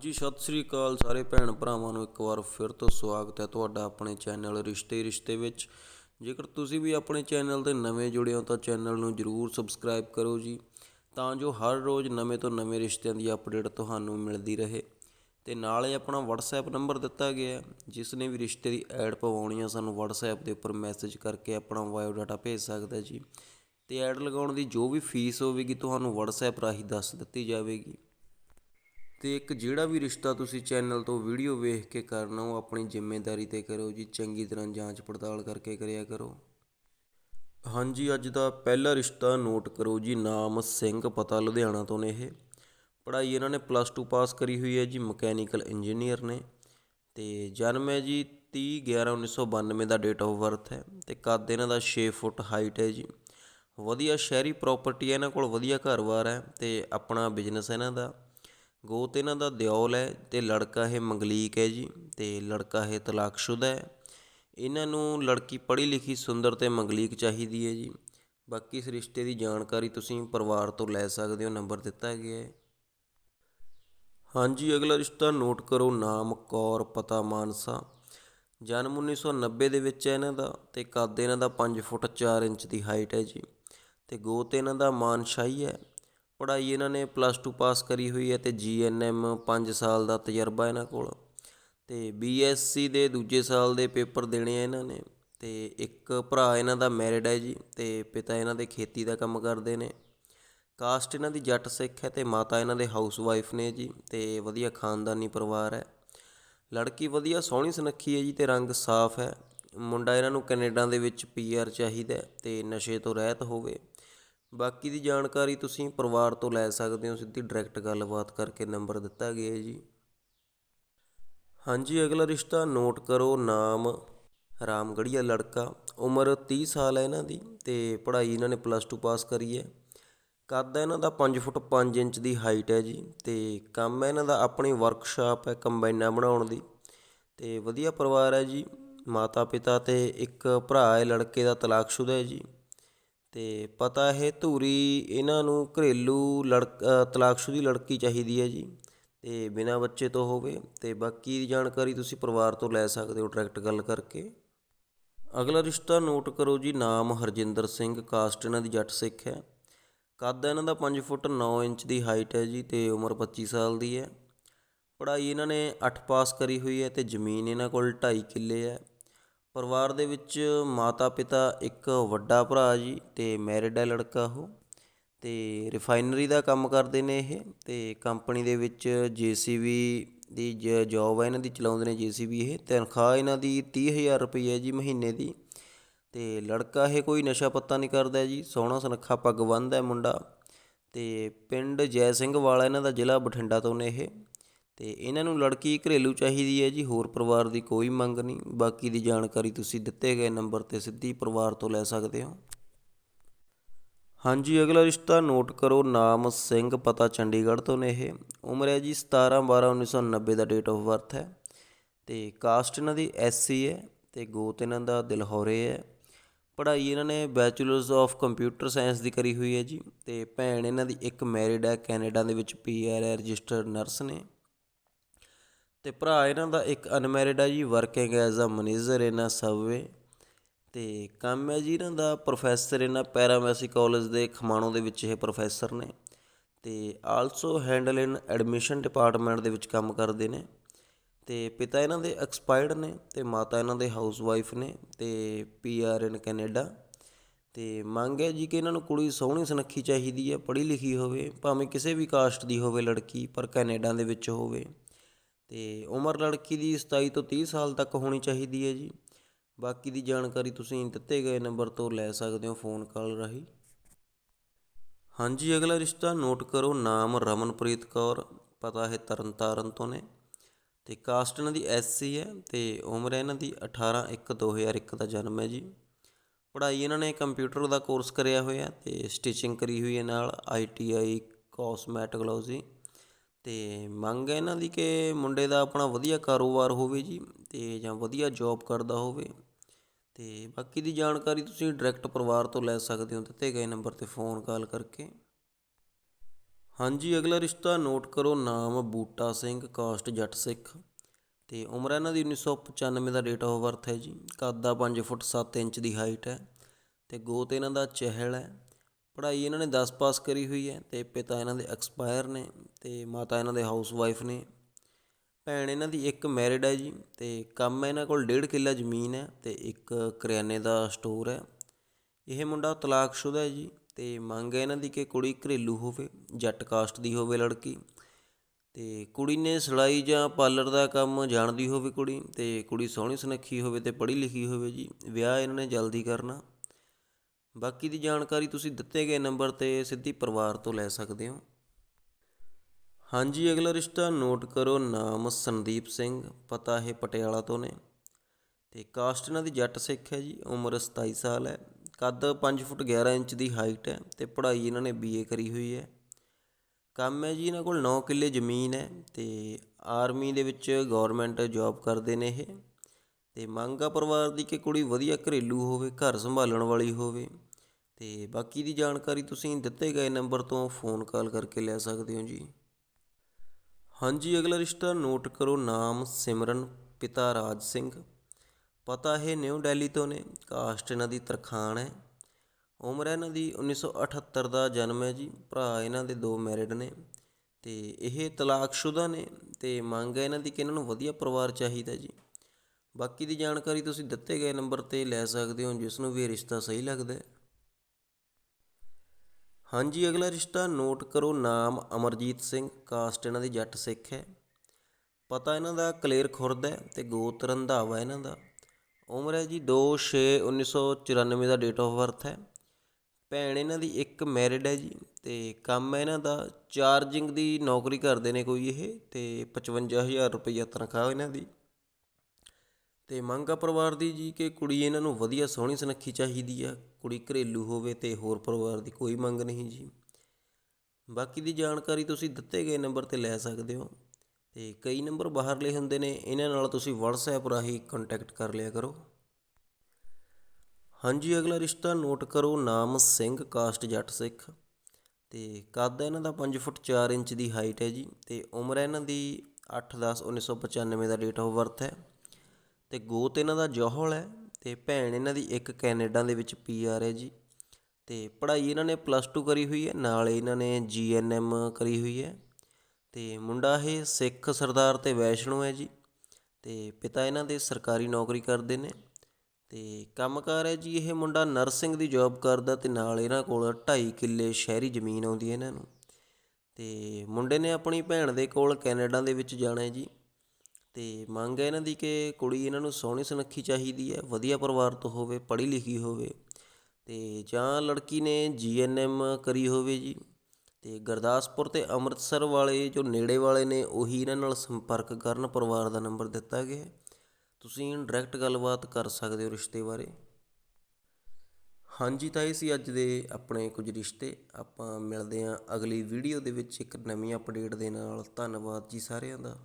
ਜੀ, ਸਤਿ ਸ੍ਰੀ ਅਕਾਲ ਸਾਰੇ ਭੈਣ ਭਰਾਵਾਂ ਨੂੰ ਇੱਕ ਵਾਰ ਫਿਰ ਤੋਂ ਸਵਾਗਤ ਹੈ ਤੁਹਾਡਾ ਆਪਣੇ ਚੈਨਲ ਰਿਸ਼ਤੇ ਰਿਸ਼ਤੇ ਵਿੱਚ। ਜੇਕਰ ਤੁਸੀਂ ਵੀ ਆਪਣੇ ਚੈਨਲ ਤੇ ਨਵੇਂ ਜੁੜੇ ਹੋ ਤਾਂ ਚੈਨਲ ਨੂੰ ਜਰੂਰ ਸਬਸਕ੍ਰਾਈਬ ਕਰੋ ਜੀ, ਤਾਂ ਜੋ ਹਰ ਰੋਜ਼ ਨਵੇਂ ਤੋਂ ਨਵੇਂ ਰਿਸ਼ਤਿਆਂ ਦੀ ਅਪਡੇਟ ਤੁਹਾਨੂੰ ਮਿਲਦੀ ਰਹੇ। ਤੇ ਨਾਲ ਹੀ ਆਪਣਾ WhatsApp ਨੰਬਰ ਦਿੱਤਾ ਗਿਆ ਜਿਸ ਨੇ ਵੀ ਰਿਸ਼ਤੇ ਦੀ ਐਡ ਪਵਾਉਣੀ ਆ, ਸਾਨੂੰ WhatsApp ਦੇ ਉੱਪਰ ਮੈਸੇਜ ਕਰਕੇ ਆਪਣਾ ਬਾਇਓਡਾਟਾ ਭੇਜ ਸਕਦਾ ਜੀ। ਤੇ ਐਡ ਲਗਾਉਣ ਦੀ ਜੋ ਵੀ ਫੀਸ ਹੋਵੇਗੀ, ਤੁਹਾਨੂੰ WhatsApp ਰਾਹੀਂ ਦੱਸ ਦਿੱਤੀ ਜਾਵੇਗੀ। ਅਤੇ ਇੱਕ ਜਿਹੜਾ ਵੀ ਰਿਸ਼ਤਾ ਤੁਸੀਂ ਚੈਨਲ ਤੋਂ ਵੀਡੀਓ ਵੇਖ ਕੇ ਕਰਨਾ, ਉਹ ਆਪਣੀ ਜ਼ਿੰਮੇਵਾਰੀ ਤੇ ਕਰੋ ਜੀ। ਚੰਗੀ ਤਰ੍ਹਾਂ ਜਾਂਚ ਪੜਤਾਲ ਕਰਕੇ ਕਰਿਆ ਕਰੋ। ਹਾਂਜੀ, ਅੱਜ ਦਾ ਪਹਿਲਾ ਰਿਸ਼ਤਾ ਨੋਟ ਕਰੋ ਜੀ। ਨਾਮ ਸਿੰਘ, ਪਤਾ ਲੁਧਿਆਣਾ ਤੋਂ ਨੇ ਇਹ। ਪੜ੍ਹਾਈ ਇਹਨਾਂ ਨੇ ਪਲੱਸ 2 ਪਾਸ ਕਰੀ ਹੋਈ ਹੈ ਜੀ, ਮਕੈਨੀਕਲ ਇੰਜੀਨੀਅਰ ਨੇ। ਤੇ ਜਨਮ ਹੈ ਜੀ 30 11 1992 ਦਾ ਡੇਟ ਆਫ ਬਰਥ ਹੈ ਤੇ ਕੱਦ ਇਹਨਾਂ ਦਾ 6 ਫੁੱਟ ਹਾਈਟ ਹੈ ਜੀ। ਵਧੀਆ ਸ਼ਹਿਰੀ ਪ੍ਰਾਪਰਟੀ ਹੈ, ਇਹਨਾਂ ਕੋਲ ਵਧੀਆ ਘਰ-ਬਾਰ ਹੈ ਤੇ ਆਪਣਾ ਬਿਜ਼ਨਸ ਹੈ ਇਹਨਾਂ ਦਾ। ਗੋਤ ਇਹਨਾਂ ਦਾ ਦਿਓਲ ਹੈ ਅਤੇ ਲੜਕਾ ਇਹ ਮੰਗਲੀਕ ਹੈ ਜੀ ਅਤੇ ਲੜਕਾ ਇਹ ਤਲਾਕਸ਼ੁਦਾ ਹੈ। ਇਹਨਾਂ ਨੂੰ ਲੜਕੀ ਪੜ੍ਹੀ ਲਿਖੀ ਸੁੰਦਰ ਅਤੇ ਮੰਗਲੀਕ ਚਾਹੀਦੀ ਹੈ ਜੀ। ਬਾਕੀ ਇਸ ਰਿਸ਼ਤੇ ਦੀ ਜਾਣਕਾਰੀ ਤੁਸੀਂ ਪਰਿਵਾਰ ਤੋਂ ਲੈ ਸਕਦੇ ਹੋ, ਨੰਬਰ ਦਿੱਤਾ ਗਿਆ ਹੈ। ਹਾਂਜੀ, ਅਗਲਾ ਰਿਸ਼ਤਾ ਨੋਟ ਕਰੋ, ਨਾਮ ਕੌਰ ਪਤਾ ਮਾਨਸਾ। ਜਨਮ 1990 ਦੇ ਵਿੱਚ ਹੈ ਇਹਨਾਂ ਦਾ ਤੇ ਕੱਦ ਇਹਨਾਂ ਦਾ 5 ਫੁੱਟ 4 ਇੰਚ ਦੀ ਹਾਈਟ ਹੈ ਜੀ। ਤੇ ਗੋਤ ਇਹਨਾਂ ਦਾ ਮਾਨਸ਼ਾਹੀ ਹੈ। ਪੜ੍ਹਾਈ ਇਹਨਾਂ ਨੇ ਪਲੱਸ 2 ਪਾਸ ਕਰੀ ਹੋਈ ਹੈ ਤੇ ਜੀਐਨਐਮ 5 ਸਾਲ ਦਾ ਤਜਰਬਾ ਇਹਨਾਂ ਕੋਲ। ਤੇ ਬੀਐਸਸੀ ਦੇ ਦੂਜੇ ਸਾਲ ਦੇ ਪੇਪਰ ਦੇਣੇ ਆ ਇਹਨਾਂ ਨੇ ਤੇ ਇੱਕ ਭਰਾ ਇਹਨਾਂ ਦਾ ਮੈਰਿਡ ਹੈ ਜੀ ਤੇ ਪਿਤਾ ਇਹਨਾਂ ਦੇ ਖੇਤੀ ਦਾ ਕੰਮ ਕਰਦੇ ਨੇ। ਕਾਸਟ ਇਹਨਾਂ ਦੀ ਜੱਟ ਸਿੱਖ ਹੈ ਤੇ ਮਾਤਾ ਇਹਨਾਂ ਦੇ ਹਾਊਸ ਵਾਈਫ ਨੇ ਜੀ ਤੇ ਵਧੀਆ ਖਾਨਦਾਨੀ ਪਰਿਵਾਰ ਹੈ। ਲੜਕੀ ਵਧੀਆ ਸੋਹਣੀ ਸੁਨੱਖੀ ਹੈ ਜੀ ਤੇ ਰੰਗ ਸਾਫ਼ ਹੈ। ਮੁੰਡਾ ਇਹਨਾਂ ਨੂੰ ਕੈਨੇਡਾ ਦੇ ਵਿੱਚ ਪੀਆਰ ਚਾਹੀਦਾ ਹੈ ਤੇ ਨਸ਼ੇ ਤੋਂ ਰਹਿਤ ਹੋਵੇ। ਬਾਕੀ ਦੀ ਜਾਣਕਾਰੀ ਤੁਸੀਂ ਪਰਿਵਾਰ ਤੋਂ ਲੈ ਸਕਦੇ ਹੋ, ਸਿੱਧੀ ਡਾਇਰੈਕਟ ਗੱਲਬਾਤ ਕਰਕੇ ਨੰਬਰ ਦਿੱਤਾ ਗਿਆ ਹੈ ਜੀ। ਹਾਂਜੀ, ਅਗਲਾ ਰਿਸ਼ਤਾ ਨੋਟ ਕਰੋ, ਨਾਮ ਰਾਮਗੜੀਆ ਲੜਕਾ, ਉਮਰ 30 ਸਾਲ ਹੈ ਇਹਨਾਂ ਦੀ ਤੇ ਪੜ੍ਹਾਈ ਇਹਨਾਂ ਨੇ ਪਲੱਸ 2 ਪਾਸ ਕਰੀ ਹੈ। ਕੱਦ ਹੈ ਇਹਨਾਂ ਦਾ 5 ਫੁੱਟ 5 ਇੰਚ ਦੀ ਹਾਈਟ ਹੈ ਜੀ ਤੇ ਕੰਮ ਹੈ ਇਹਨਾਂ ਦਾ ਆਪਣੀ ਵਰਕਸ਼ਾਪ ਹੈ ਕੰਬਾਈਨਾਂ ਬਣਾਉਣ ਦੀ ਤੇ ਵਧੀਆ ਪਰਿਵਾਰ ਹੈ ਜੀ। ਮਾਤਾ ਪਿਤਾ ਤੇ ਇੱਕ ਭਰਾ ਹੈ, ਲੜਕੇ ਦਾ ਤਲਾਕਸ਼ੁਦਾ ਹੈ ਜੀ। ਤੇ ਪਤਾ ਇਹ ਧੂਰੀ ਇਹਨਾਂ ਨੂੰ ਘਰੇਲੂ ਲੜਕ ਤਲਾਕਸ਼ੁਦੀ ਲੜਕੀ ਚਾਹੀਦੀ ਹੈ ਜੀ ਅਤੇ ਬਿਨਾਂ ਬੱਚੇ ਤੋਂ ਹੋਵੇ ਅਤੇ ਬਾਕੀ ਦੀ ਜਾਣਕਾਰੀ ਤੁਸੀਂ ਪਰਿਵਾਰ ਤੋਂ ਲੈ ਸਕਦੇ ਹੋ ਡਾਇਰੈਕਟ ਗੱਲ ਕਰਕੇ। ਅਗਲਾ ਰਿਸ਼ਤਾ ਨੋਟ ਕਰੋ ਜੀ, ਨਾਮ ਹਰਜਿੰਦਰ ਸਿੰਘ ਕਾਸਟ ਇਹਨਾਂ ਦੀ ਜੱਟ ਸਿੱਖ ਹੈ। ਕੱਦ ਇਹਨਾਂ ਦਾ 5 ਫੁੱਟ 9 ਇੰਚ ਦੀ ਹਾਈਟ ਹੈ ਜੀ, ਤੇ ਉਮਰ 25 ਸਾਲ ਦੀ ਹੈ। ਪੜ੍ਹਾਈ ਇਹਨਾਂ ਨੇ 8 ਪਾਸ ਕਰੀ ਹੋਈ ਹੈ ਤੇ ਜ਼ਮੀਨ ਇਹਨਾਂ ਕੋਲ 2.5 ਕਿੱਲੇ ਹੈ। ਪਰਿਵਾਰ ਦੇ ਵਿੱਚ ਮਾਤਾ ਪਿਤਾ ਇੱਕ ਵੱਡਾ ਭਰਾ ਜੀ ਅਤੇ ਮੈਰਿਡ ਹੈ ਲੜਕਾ ਉਹ ਅਤੇ ਰਿਫਾਈਨਰੀ ਦਾ ਕੰਮ ਕਰਦੇ ਨੇ ਇਹ ਅਤੇ ਕੰਪਨੀ ਦੇ ਵਿੱਚ ਜੀਸੀਬੀ ਦੀ ਜੌਬ ਹੈ ਇਹਨਾਂ ਦੀ, ਚਲਾਉਂਦੇ ਨੇ ਜੀਸੀਬੀ ਇਹ। ਤਨਖਾਹ ਇਹਨਾਂ ਦੀ 30000 ਰੁਪਏ ਹੈ ਜੀ ਮਹੀਨੇ ਦੀ ਤੇ ਲੜਕਾ ਇਹ ਕੋਈ ਨਸ਼ਾ ਪੱਤਾ ਨਹੀਂ ਕਰਦਾ ਜੀ, ਸੋਹਣਾ ਸੁਨੱਖਾ ਪੱਗ ਬੰਨ੍ਹਦਾ ਹੈ ਮੁੰਡਾ ਤੇ ਪਿੰਡ ਜੈ ਸਿੰਘ ਵਾਲਾ ਇਹਨਾਂ ਦਾ ਜ਼ਿਲ੍ਹਾ ਬਠਿੰਡਾ ਤੋਂ ਨੇ ਇਹ। ਤੇ ਇਹਨਾਂ ਨੂੰ ਲੜਕੀ ਘਰੇਲੂ ਚਾਹੀਦੀ ਹੈ ਜੀ, ਹੋਰ ਪਰਿਵਾਰ ਦੀ ਕੋਈ ਮੰਗ ਨਹੀਂ। ਬਾਕੀ ਦੀ ਜਾਣਕਾਰੀ ਤੁਸੀਂ ਦਿੱਤੇ ਗਏ ਨੰਬਰ ਤੇ ਸਿੱਧੀ ਪਰਿਵਾਰ ਤੋਂ ਲੈ ਸਕਦੇ ਹੋ। ਹਾਂਜੀ, ਅਗਲਾ ਰਿਸ਼ਤਾ ਨੋਟ ਕਰੋ, ਨਾਮ ਸਿੰਘ, ਪਤਾ ਚੰਡੀਗੜ੍ਹ ਤੋਂ ਨੇ ਇਹ। ਉਮਰ ਹੈ ਜੀ 17 12 1990 ਦਾ ਡੇਟ ਆਫ ਬਰਥ ਹੈ। ਤੇ ਕਾਸਟ ਇਹਨਾਂ ਦੀ ਐਸਸੀ ਹੈ ਤੇ ਗੋਤ ਇਹਨਾਂ ਦਾ ਦਿਲਹੌਰੇ ਹੈ। ਪੜ੍ਹਾਈ ਇਹਨਾਂ ਨੇ ਬੈਚਲਰਸ ਆਫ ਕੰਪਿਊਟਰ ਸਾਇੰਸ ਦੀ ਕਰੀ ਹੋਈ ਹੈ ਜੀ। ਤੇ ਭੈਣ ਇਹਨਾਂ ਦੀ ਇੱਕ ਮੈਰਿਡ ਹੈ, ਕੈਨੇਡਾ ਦੇ ਵਿੱਚ ਪੀਆਰ ਹੈ ਰਜਿਸਟਰਡ ਨਰਸ ਨੇ। ਤੇ ਭਰਾ ਇਹਨਾਂ ਦਾ ਇੱਕ ਅਨਮੈਰਿਡ ਆ ਜੀ working as a manager in Subway ਤੇ ਕੰਮ ਹੈ ਜੀ ਇਹਨਾਂ ਦਾ ਪ੍ਰੋਫੈਸਰ ਇਹਨਾਂ ਪੈਰਾਮੈਸੀ ਕਾਲਜ ਦੇ ਖਮਾਣੋ ਦੇ ਵਿੱਚ ਇਹ ਪ੍ਰੋਫੈਸਰ ਨੇ। ਤੇ also handle in admission department ਦੇ ਵਿੱਚ ਕੰਮ ਕਰਦੇ ਨੇ। ਤੇ ਪਿਤਾ ਇਹਨਾਂ ਦੇ ਐਕਸਪਾਇਰਡ ਨੇ ਤੇ ਮਾਤਾ ਇਹਨਾਂ ਦੇ ਹਾਊਸ ਵਾਈਫ ਨੇ ਤੇ ਪੀਆਰ ਇਨ ਕੈਨੇਡਾ ਤੇ ਮੰਗ ਹੈ ਜੀ ਕਿ ਇਹਨਾਂ ਨੂੰ ਕੁੜੀ ਸੋਹਣੀ ਸੁਨੱਖੀ ਚਾਹੀਦੀ ਹੈ, ਪੜ੍ਹੀ ਲਿਖੀ ਹੋਵੇ, ਭਾਵੇਂ ਕਿਸੇ ਵੀ ਕਾਸਟ ਦੀ ਹੋਵੇ ਲੜਕੀ, ਪਰ ਕੈਨੇਡਾ ਦੇ ਵਿੱਚ ਹੋਵੇ। ਤੇ ਉਮਰ ਲੜਕੀ ਦੀ 27 ਤੋਂ 30 ਸਾਲ ਤੱਕ ਹੋਣੀ ਚਾਹੀਦੀ ਹੈ ਜੀ। ਬਾਕੀ ਦੀ ਜਾਣਕਾਰੀ ਤੁਸੀਂ ਦਿੱਤੇ ਗਏ ਨੰਬਰ ਤੋਂ ਲੈ ਸਕਦੇ ਹੋ ਫੋਨ ਕਾਲ ਰਾਹੀਂ। ਹਾਂਜੀ, ਅਗਲਾ ਰਿਸ਼ਤਾ ਨੋਟ ਕਰੋ, ਨਾਮ ਰਮਨਪ੍ਰੀਤ ਕੌਰ, ਪਤਾ ਹੈ ਤਰਨਤਾਰਨ ਤੋਂ ਨੇ। ਤੇ ਕਾਸਟ ਇਹਨਾਂ ਦੀ ਐਸਸੀ ਹੈ ਤੇ ਉਮਰ ਹੈ ਇਹਨਾਂ ਦੀ 18 1 2001 ਦਾ ਜਨਮ ਹੈ ਜੀ। ਪੜ੍ਹਾਈ ਇਹਨਾਂ ਨੇ ਕੰਪਿਊਟਰ ਦਾ ਕੋਰਸ ਕਰਿਆ ਹੋਇਆ ਤੇ ਸਟਿਚਿੰਗ ਕਰੀ ਹੋਈ ਹੈ ਨਾਲ ਆਈਟੀਆਈ ਕਾਸਮੈਟੋਲੋਜੀ ਅਤੇ ਮੰਗ ਹੈ ਇਹਨਾਂ ਦੀ ਕਿ ਮੁੰਡੇ ਦਾ ਆਪਣਾ ਵਧੀਆ ਕਾਰੋਬਾਰ ਹੋਵੇ ਜੀ ਅਤੇ ਜਾਂ ਵਧੀਆ ਜੋਬ ਕਰਦਾ ਹੋਵੇ। ਅਤੇ ਬਾਕੀ ਦੀ ਜਾਣਕਾਰੀ ਤੁਸੀਂ ਡਾਇਰੈਕਟ ਪਰਿਵਾਰ ਤੋਂ ਲੈ ਸਕਦੇ ਹੋ। ਦਿੱਤੇ ਗਏ ਨੰਬਰ ਤੇ ਫੋਨ ਕਾਲ ਕਰਕੇ। ਹਾਂਜੀ, ਅਗਲਾ ਰਿਸ਼ਤਾ ਨੋਟ ਕਰੋ। ਨਾਮ ਬੂਟਾ ਸਿੰਘ ਕਾਸਟ ਜੱਟ ਸਿੱਖ। ਤੇ ਉਮਰ ਇਹਨਾਂ ਦੀ 1995 ਦਾ ਡੇਟ ਆਫ ਬਰਥ ਹੈ ਜੀ। ਕੱਦ ਦਾ 5 ਫੁੱਟ 7 ਇੰਚ ਦੀ ਹਾਈਟ ਹੈ ਤੇ ਗੋਤ ਇਹਨਾਂ ਦਾ ਚਹਿਲ ਹੈ। ਪੜ੍ਹਾਈ ਇਹਨਾਂ ਨੇ 10 ਪਾਸ ਕਰੀ ਹੋਈ ਹੈ ਅਤੇ ਪਿਤਾ ਇਹਨਾਂ ਦੇ ਐਕਸਪਾਇਰ ਨੇ ਅਤੇ ਮਾਤਾ ਇਹਨਾਂ ਦੇ ਹਾਊਸ ਵਾਈਫ ਨੇ। ਭੈਣ ਇਹਨਾਂ ਦੀ ਇੱਕ ਮੈਰਿਡ ਹੈ ਜੀ ਅਤੇ ਕੰਮ ਇਹਨਾਂ ਕੋਲ ਡੇਢ ਕਿੱਲਾ ਜ਼ਮੀਨ ਹੈ ਅਤੇ ਇੱਕ ਕਰਿਆਨੇ ਦਾ ਸਟੋਰ ਹੈ। ਇਹ ਮੁੰਡਾ ਤਲਾਕਸ਼ੁਦਾ ਹੈ ਜੀ ਤੇ ਮੰਗ ਹੈ ਇਹਨਾਂ ਦੀ ਕਿ ਕੁੜੀ ਘਰੇਲੂ ਹੋਵੇ, ਜੱਟ ਕਾਸਟ ਦੀ ਹੋਵੇ ਲੜਕੀ ਤੇ ਕੁੜੀ ਨੇ ਸਿਲਾਈ ਜਾਂ ਪਾਰਲਰ ਦਾ ਕੰਮ ਜਾਣਦੀ ਹੋਵੇ ਕੁੜੀ ਤੇ ਕੁੜੀ ਸੋਹਣੀ ਸੁਨੱਖੀ ਹੋਵੇ ਤੇ ਪੜ੍ਹੀ ਲਿਖੀ ਹੋਵੇ ਜੀ। ਵਿਆਹ ਇਹਨਾਂ ਨੇ ਜਲਦੀ ਕਰਨਾ। ਬਾਕੀ ਦੀ ਜਾਣਕਾਰੀ ਤੁਸੀਂ ਦਿੱਤੇ ਗਏ ਨੰਬਰ ਤੇ ਸਿੱਧੀ ਪਰਿਵਾਰ ਤੋਂ ਲੈ ਸਕਦੇ ਹੋ। ਹਾਂਜੀ, ਅਗਲਾ ਰਿਸ਼ਤਾ ਨੋਟ ਕਰੋ, ਨਾਮ ਸੰਦੀਪ ਸਿੰਘ, ਪਤਾ ਹੈ ਪਟਿਆਲਾ ਤੋਂ ਨੇ। ਤੇ ਕਾਸਟ ਇਹਨਾਂ ਦੀ ਜੱਟ ਸਿੱਖ ਹੈ ਜੀ, ਉਮਰ 27 ਸਾਲ ਹੈ। ਕੱਦ 5 ਫੁੱਟ 11 ਇੰਚ ਦੀ ਹਾਈਟ ਹੈ ਤੇ ਪੜ੍ਹਾਈ ਇਹਨਾਂ ਨੇ ਬੀਏ ਕਰੀ ਹੋਈ ਹੈ। ਕੰਮ ਹੈ ਜੀ ਇਹਨਾਂ ਕੋਲ 9 ਕਿੱਲੇ ਜ਼ਮੀਨ ਹੈ ਤੇ ਆਰਮੀ ਦੇ ਵਿੱਚ ਗਵਰਨਮੈਂਟ ਜੌਬ ਕਰਦੇ ਨੇ ਇਹ। ਤੇ ਮੰਗ ਆ ਪਰਿਵਾਰ ਦੀ ਕਿ ਕੁੜੀ ਵਧੀਆ ਘਰੇਲੂ ਹੋਵੇ, ਘਰ ਸੰਭਾਲਣ ਵਾਲੀ ਹੋਵੇ। ਤੇ ਬਾਕੀ ਦੀ ਜਾਣਕਾਰੀ ਤੁਸੀਂ ਦਿੱਤੇ ਗਏ ਨੰਬਰ ਤੋਂ ਫੋਨ ਕਾਲ ਕਰਕੇ ਲੈ ਸਕਦੇ ਹੋ ਜੀ। ਹਾਂਜੀ, ਅਗਲਾ ਰਿਸ਼ਤਾ ਨੋਟ ਕਰੋ, ਨਾਮ ਸਿਮਰਨ, ਪਿਤਾ ਰਾਜ ਸਿੰਘ। ਪਤਾ ਇਹ ਨਿਊ ਦਿੱਲੀ ਤੋਂ ਨੇ, ਕਾਸਟ ਇਹਨਾਂ ਦੀ ਤਰਖਾਣ ਹੈ। ਉਮਰ ਹੈ ਇਹਨਾਂ ਦੀ 1978 ਦਾ, ਜਨਮ ਹੈ ਜੀ। ਭਰਾ ਇਹਨਾਂ ਦੇ ਦੋ ਮੈਰਿਡ ਨੇ ਤੇ ਇਹ ਤਲਾਕਸ਼ੁਦਾ ਨੇ ਤੇ ਮੰਗ ਹੈ ਇਹਨਾਂ ਦੀ ਕਿ ਇਹਨਾਂ ਨੂੰ ਵਧੀਆ ਪਰਿਵਾਰ ਚਾਹੀਦਾ ਜੀ। ਬਾਕੀ ਦੀ ਜਾਣਕਾਰੀ ਤੁਸੀਂ ਦਿੱਤੇ ਗਏ ਨੰਬਰ ਤੇ ਲੈ ਸਕਦੇ ਹੋ, ਜਿਸ ਨੂੰ ਵੀ ਇਹ ਰਿਸ਼ਤਾ ਸਹੀ ਲੱਗਦਾ ਹਾਂਜੀ, ਅਗਲਾ ਰਿਸ਼ਤਾ ਨੋਟ ਕਰੋ, ਨਾਮ ਅਮਰਜੀਤ ਸਿੰਘ, ਕਾਸਟ ਇਹਨਾਂ ਦੀ ਜੱਟ ਸਿੱਖ ਹੈ। ਪਤਾ ਇਹਨਾਂ ਦਾ ਕਲੇਰ ਖੁਰਦ ਹੈ ਤੇ ਗੋਤ ਰੰਧਾਵਾ ਇਹਨਾਂ ਦਾ। ਉਮਰ ਹੈ ਜੀ 2/6/1994 ਦਾ ਡੇਟ ਆਫ ਬਰਥ ਹੈ। ਭੈਣ ਇਹਨਾਂ ਦੀ ਇੱਕ ਮੈਰਿਡ ਹੈ ਜੀ ਤੇ ਕੰਮ ਹੈ ਇਹਨਾਂ ਦਾ। ਚਾਰਜਿੰਗ ਦੀ ਨੌਕਰੀ ਕਰਦੇ ਨੇ ਕੋਈ ਇਹ ਤੇ 55000 ਰੁਪਈਆ ਤਨਖਾਹ ਇਹਨਾਂ ਦੀ। ਅਤੇ ਮੰਗ ਆ ਪਰਿਵਾਰ ਦੀ ਜੀ ਕਿ ਕੁੜੀ ਇਹਨਾਂ ਨੂੰ ਵਧੀਆ ਸੋਹਣੀ ਸੁਨੱਖੀ ਚਾਹੀਦੀ ਆ, ਕੁੜੀ ਘਰੇਲੂ ਹੋਵੇ ਅਤੇ ਹੋਰ ਪਰਿਵਾਰ ਦੀ ਕੋਈ ਮੰਗ ਨਹੀਂ ਜੀ। ਬਾਕੀ ਦੀ ਜਾਣਕਾਰੀ ਤੁਸੀਂ ਦਿੱਤੇ ਗਏ ਨੰਬਰ ਤੇ ਲੈ ਸਕਦੇ ਹੋ ਅਤੇ ਕਈ ਨੰਬਰ ਬਾਹਰਲੇ ਹੁੰਦੇ ਨੇ, ਇਹਨਾਂ ਨਾਲ ਤੁਸੀਂ WhatsApp ਰਾਹੀਂ ਕੰਟੈਕਟ ਕਰ ਲਿਆ ਕਰੋ। ਹਾਂਜੀ, ਅਗਲਾ ਰਿਸ਼ਤਾ ਨੋਟ ਕਰੋ, ਨਾਮ ਸਿੰਘ ਕਾਸਟ ਜੱਟ ਸਿੱਖ ਤੇ ਕੱਦ ਇਹਨਾਂ ਦਾ 5 ਫੁੱਟ 4 ਇੰਚ ਦੀ ਹਾਈਟ ਹੈ ਜੀ ਤੇ ਉਮਰ ਇਹਨਾਂ ਦੀ 8/10/1995 ਦਾ ਡੇਟ ਆਫ ਬਰਥ ਹੈ। ਅਤੇ ਗੋਤ ਇਹਨਾਂ ਦਾ ਜੋਹਲ ਹੈ ਅਤੇ ਭੈਣ ਇਹਨਾਂ ਦੀ ਇੱਕ ਕੈਨੇਡਾ ਦੇ ਵਿੱਚ ਪੀਆਰ ਹੈ ਜੀ। ਅਤੇ ਪੜ੍ਹਾਈ ਇਹਨਾਂ ਨੇ ਪਲੱਸ 2 ਕਰੀ ਹੋਈ ਹੈ, ਨਾਲ ਇਹਨਾਂ ਨੇ ਜੀਐਨਐਮ ਕਰੀ ਹੋਈ ਹੈ। ਅਤੇ ਮੁੰਡਾ ਇਹ ਸਿੱਖ ਸਰਦਾਰ ਤੇ ਵੈਸ਼ਨੂ ਹੈ ਜੀ। ਤੇ ਪਿਤਾ ਇਹਨਾਂ ਦੇ ਸਰਕਾਰੀ ਨੌਕਰੀ ਕਰਦੇ ਨੇ। ਤੇ ਕੰਮਕਾਰ ਹੈ ਜੀ, ਇਹ ਮੁੰਡਾ ਨਰਸਿੰਗ ਦੀ ਜੌਬ ਕਰਦਾ ਤੇ ਨਾਲ ਇਹਨਾਂ ਕੋਲ 2.5 ਕਿੱਲੇ ਸ਼ਹਿਰੀ ਜ਼ਮੀਨ ਆਉਂਦੀ ਹੈ ਇਹਨਾਂ ਨੂੰ। ਤੇ ਮੁੰਡੇ ਨੇ ਆਪਣੀ ਭੈਣ ਦੇ ਕੋਲ ਕੈਨੇਡਾ ਦੇ ਵਿੱਚ ਜਾਣਾ ਹੈ ਜੀ। ਅਤੇ ਮੰਗ ਹੈ ਇਹਨਾਂ ਦੀ ਕਿ ਕੁੜੀ ਇਹਨਾਂ ਨੂੰ ਸੋਹਣੀ ਸੁਨੱਖੀ ਚਾਹੀਦੀ ਹੈ, ਵਧੀਆ ਪਰਿਵਾਰ ਤੋਂ ਹੋਵੇ ਪੜ੍ਹੀ ਲਿਖੀ ਹੋਵੇ ਅਤੇ ਜਾਂ ਲੜਕੀ ਨੇ ਜੀਐਨਐਮ ਕਰੀ ਹੋਵੇ ਜੀ ਅਤੇ ਗੁਰਦਾਸਪੁਰ ਅਤੇ ਅੰਮ੍ਰਿਤਸਰ ਵਾਲੇ ਜੋ ਨੇੜੇ ਵਾਲੇ ਨੇ ਉਹੀ ਇਹਨਾਂ ਨਾਲ ਸੰਪਰਕ ਕਰਨ ਪਰਿਵਾਰ ਦਾ ਨੰਬਰ ਦਿੱਤਾ ਗਿਆ ਤੁਸੀਂ ਡਾਇਰੈਕਟ ਗੱਲਬਾਤ ਕਰ ਸਕਦੇ ਹੋ ਰਿਸ਼ਤੇ ਬਾਰੇ। ਹਾਂਜੀ, ਤਾਂ ਇਹ ਸੀ ਅੱਜ ਦੇ ਆਪਣੇ ਕੁਝ ਰਿਸ਼ਤੇ। ਆਪਾਂ ਮਿਲਦੇ ਹਾਂ ਅਗਲੀ ਵੀਡੀਓ ਦੇ ਵਿੱਚ ਇੱਕ ਨਵੀਂ ਅਪਡੇਟ ਦੇ ਨਾਲ। ਧੰਨਵਾਦ ਜੀ ਸਾਰਿਆਂ ਦਾ।